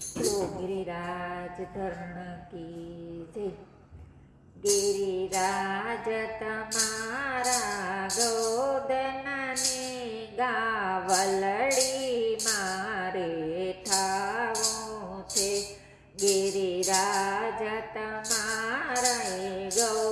બોલો ગિરિરાજ ધર્મ કી જય. ગિરિરાજ તમારા ગોદનને ગાવલડી મારે થાવું છે. ગિરિરાજ તમારા ગોદનને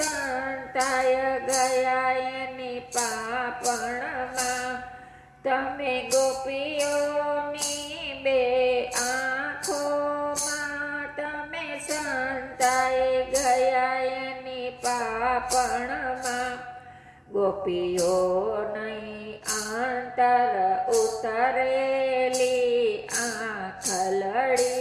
સંતાય ગયા એની પાપણમાં તમે ગોપીઓની બે આંખોમાં તમે સંતાય ગયા એની પાપણમાં ગોપીઓ નહીં આંતર ઉતરેલી આંખલડી મારે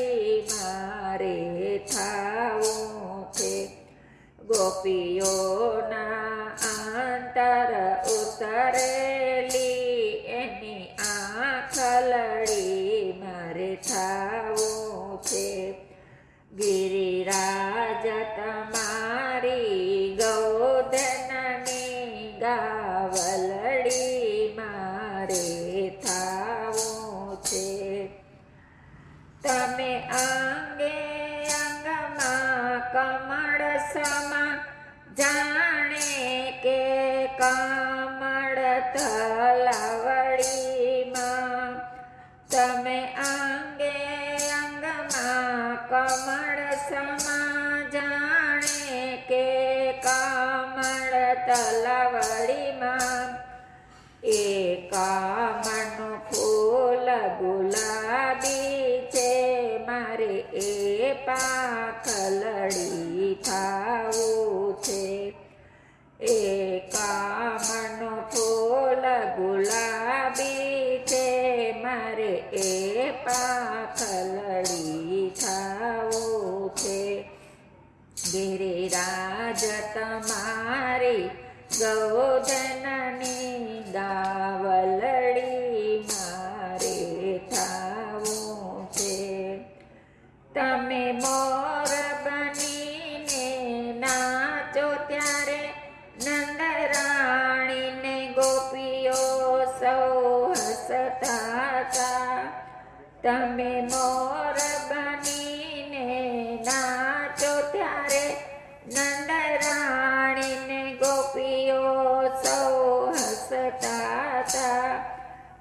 ગોપીઓના આંતર ઉતરેલી એની આંખ લડી મારે થાવું છે. ગિરિરાજ તમારી ગૌધનની ગાવલડી મારે થાવું છે. તમે અંગે જાણે કે કમળ તલાવડીમાં તમે અંગે અંગમાં કમળ સમા જાણે કે કમળ તલાવડીમાં એ કામણનું ફૂલ ગુલાબી છે, મારે એ પાખલડી થાવું ગિરિરાજ તમારી ગૌધનની દાવલડી મારે થાવું છે. તમે મોર બનીને નાચો ત્યારે નંદરાણીને ગોપીઓ સૌ હસતા તમે મોર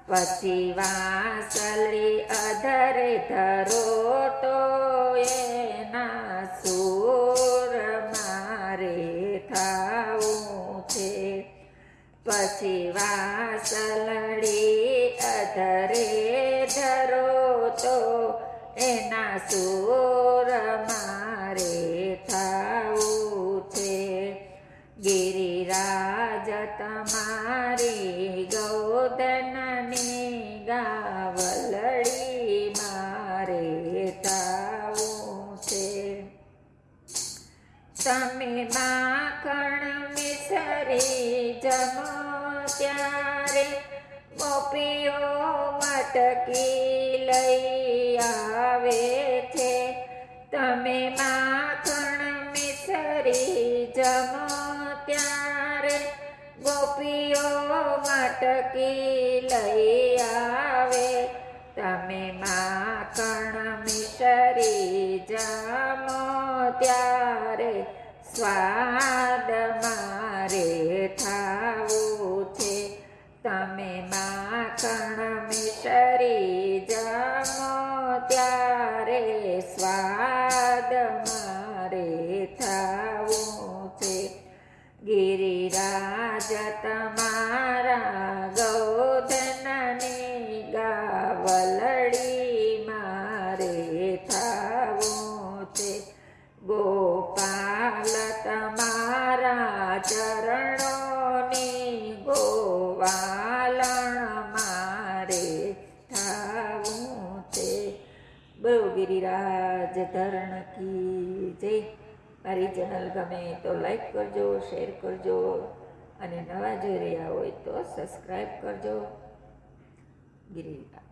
પછી વાસલી અધરે ધરો તો એના સુર મારે થાવું છે. પછી વાસલડી અધરે ધરો તો એના સૂર મારે ત્યારે ગોપીઓ મટકી લઈ આવે છે. તમે માખણ મિસરી જમો ત્યારે ગોપીઓ મટકી લઈ આવે. તમે માખણ મિસરી જમો ત્યારે સ્વાદ થાવું છે ગિરિરાજ તમારા ગૌધનની ગાવલડી મારે થાવું છે ગોપાલ તમારા ચરણોની ગોવાલણ મારે થાવું છે બોલો ગિરિરાજ ધરણ કી જય. મારી ચેનલ ગમે તો લાઈક કરજો શેર કરજો અને નવા જોઈ રહ્યા હોય તો સબસ્ક્રાઈબ કરજો. ગિરિરાજ